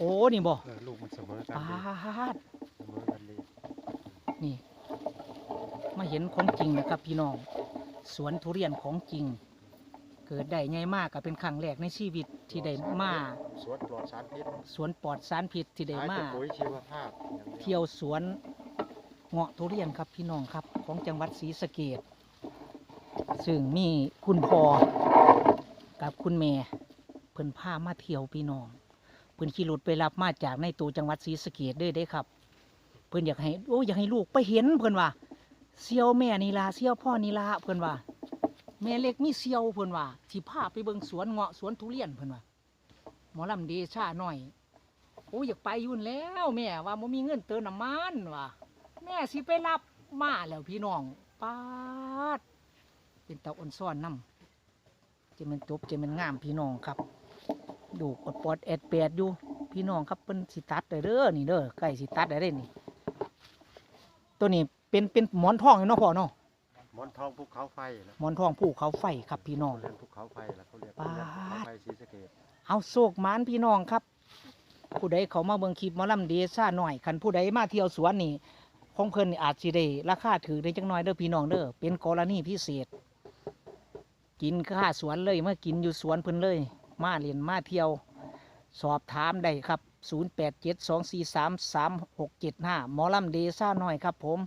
โอ้นี่บ่เออลูกมันเสมอกันปาดีดเสมอกันดีนี่ มาเห็นของจริงนะครับพี่น้อง สวนทุเรียนของจริง เกิดได้ไงมากก็เป็นครั้งแรกในชีวิตที่ได้มาสวนปลอดสารพิษสวนปลอดสารพิษที่ได้หายมาจากปุ๋ยชีวภาพอย่างดีเที่ยวสวนเงาะทุเรียนครับพี่น้องครับ ของจังหวัดศรีสะเกดซึ่งมีคุณพ่อกับคุณแม่เพิ่นพามาเที่ยวพี่น้อง เพิ่นขี่รถไปรับมาจากในตัวจังหวัดศรีสะเกดด้อเด้ครับ เพิ่อนอยากให้โอ้อยากให้ลูกไปเห็นเพิ่อนว่าเซียวแม่นี่ล่ะเซียวพ่อนี่ล่ะเพิ่อนว่า แม่เล็กมีเซียวเพิ่อนว่าที่พาไปเบิ่งสวนเงาะสวนทุเรียนเพิ่อนว่าหมอลำเดชาหน่อยโอ้ยอยากไปยุ่นแล้วแม่ว่าบ่มีเงินเติมน้ำมันว่ะแม่สิไปรับมาแล้วพี่น้องปาดเป็นตาอ่อนซ่อนน้ำจะมันจบจะมันงามพี่น้องครับ ดูกดปอดแอดแปดอยู่พี่น้องครับเป็นสิตัดได้เด้อนี่เด้อใกล้สิตัดได้เด้อนี่ ตัวนี้เป็นเป็นหมอนทองอยู่เนาะพ่อเนาะหมอนทองภูเขาไฟนะหมอนทองภูเขาไฟครับพี่น้องเรียนภูเขาไฟแล้วเขาเรียกปาดเรียนภูเขาไฟศรีสะเกษเอาโศกหมานพี่น้องครับ ผู้ใดเขามาเบิ่งคลิปหมอลำเดซ่าหน่อยคันผู้ใดมาเที่ยวสวนนี่ของเพิ่นนี่อาจสิได้ราคาถือได้จังน้อยเด้อพี่น้องเด้อเป็นกรณีพิเศษ กินค่าสวนเลยมากินอยู่สวนเพิ่นเลย มาเรียนมาเที่ยว สอบถามได้ครับ 0872433675 หมอลำเดซ่าหน่อยครับผม